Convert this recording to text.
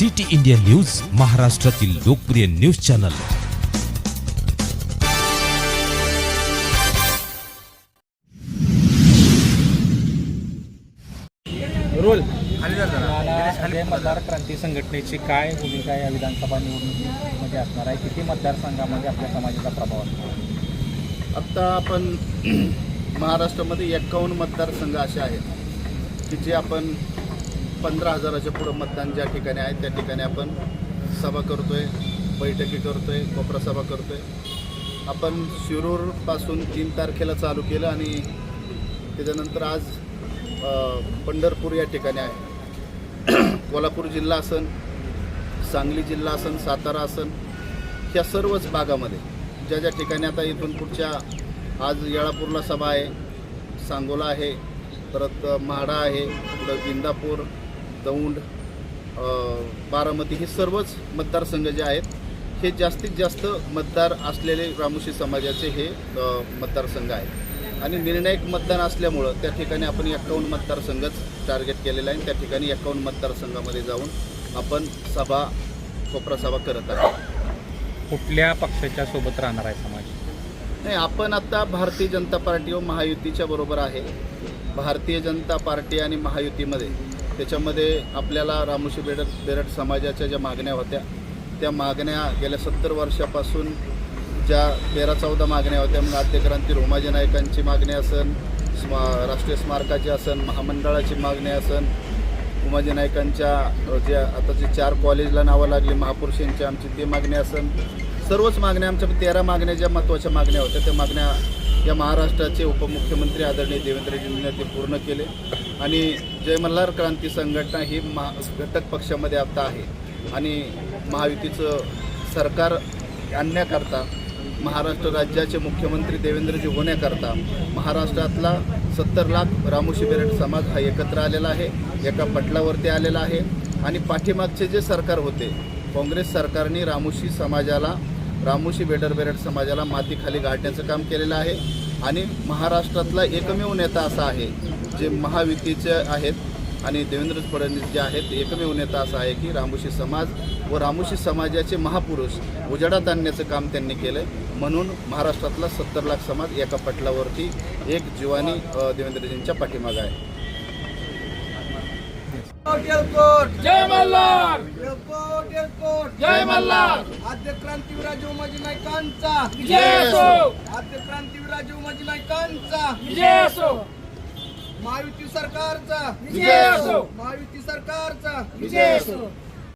City India news महाराष्ट्रातील लोकप्रिय news channel. Role. मतदार क्रांती संघटनेची काय भूमिका या विधानसभा निवडणुकीमध्ये असणार आहे? किती मतदारसंघामध्ये आपल्या समाजाचा प्रभाव असणार आत्ता आपण महाराष्ट्रामध्ये एक्कावन्न मतदारसंघ असे आहेत की जे आपण पंधरा हजाराच्या पुढं मतदान ज्या ठिकाणी आहे त्या ठिकाणी आपण सभा करतो आहे बैठकी करतो आहे कोपरा सभा आहे आपण शिरूरपासून तीन तारखेला चालू केलं आणि त्याच्यानंतर आज पंढरपूर या ठिकाणी आहे. कोल्हापूर जिल्हा असन सांगली जिल्हा असन सातारा असन ह्या सर्वच भागामध्ये ज्या ज्या ठिकाणी आता इथून पुढच्या आज येळापूरला सभा आहे सांगोला आहे परत म्हाडा आहे पुढं गिंदापूर दौंड बारामती हे सर्वच मतदारसंघ जे आहेत हे जास्तीत जास्त मतदार असलेले रामोशी समाजाचे हे मतदारसंघ आहेत. आणि निर्णायक मतदान असल्यामुळं त्या ठिकाणी आपण एक्कावन्न मतदारसंघच टार्गेट केलेला आहे आणि त्या ठिकाणी एक्कावन्न मतदारसंघामध्ये जाऊन आपण सभा कोपरा सभा करत आहे कुठल्या पक्षाच्या सोबत राहणार आहे समाज? नाही आपण आता भारतीय जनता पार्टी व महायुतीच्या बरोबर आहे. भारतीय जनता पार्टी आणि महायुतीमध्ये त्याच्यामध्ये आपल्याला रामोशी बेडट बेरट समाजाच्या ज्या मागण्या होत्या त्या मागण्या गेल्या सत्तर वर्षापासून ज्या तेरा चौदा मागण्या होत्या म्हणजे मग आद्यक्रांती रोमाजी नायकांची मागणी असन स्मा राष्ट्रीय स्मारकाची असन महामंडळाची मागणी असन उमाजी नायकांच्या जे आता जे चार कॉलेजला नावं लागली महापुरुषांच्या आमची ती मागणी असन. सर्वच मागण्या आमच्या तेरा मागण्या ज्या महत्त्वाच्या मागण्या होत्या त्या मागण्या या महाराष्ट्राचे उपमुख्यमंत्री आदरणीय देवेंद्रजींनी ते पूर्ण केले. आणि जय मल्हार क्रांती संघटना ही महा घटक पक्षामध्ये आता आहे. आणि महायुतीचं सरकार आणण्याकरता महाराष्ट्र राज्याचे मुख्यमंत्री देवेंद्रजी होण्याकरता महाराष्ट्रातला सत्तर लाख रामोशी बेरड समाज हा एकत्र आलेला आहे एका पटलावरती आलेला आहे. आणि पाठीमागचे जे सरकार होते काँग्रेस सरकारने रामोशी समाजाला रामोशी बेडर बेरड समाजाला मातीखाली गाडण्याचं काम केलेलं आहे. आणि महाराष्ट्रातला एकमेव नेता असा आहे जे महायुतीचे आहेत. आणि देवेंद्र फडणवीस जे आहेत एकमेव नेता असा आहे की रामोशी समाज व रामोशी समाजाचे महापुरुष उजेडात आणण्याचं काम त्यांनी केलं म्हणून महाराष्ट्रातला सत्तर लाख समाज एका पटलावरती एक जीवानी देवेंद्रजींच्या पाठीमागं आहे. जय मल्हार! जय मल्हार! आद्य उमाजी नायकांचा विजय असो! आद्य उमाजी नायकांचा विजय असो! महायुती सरकारचा. विजय असो. महायुती सरकारचा. विजय असो.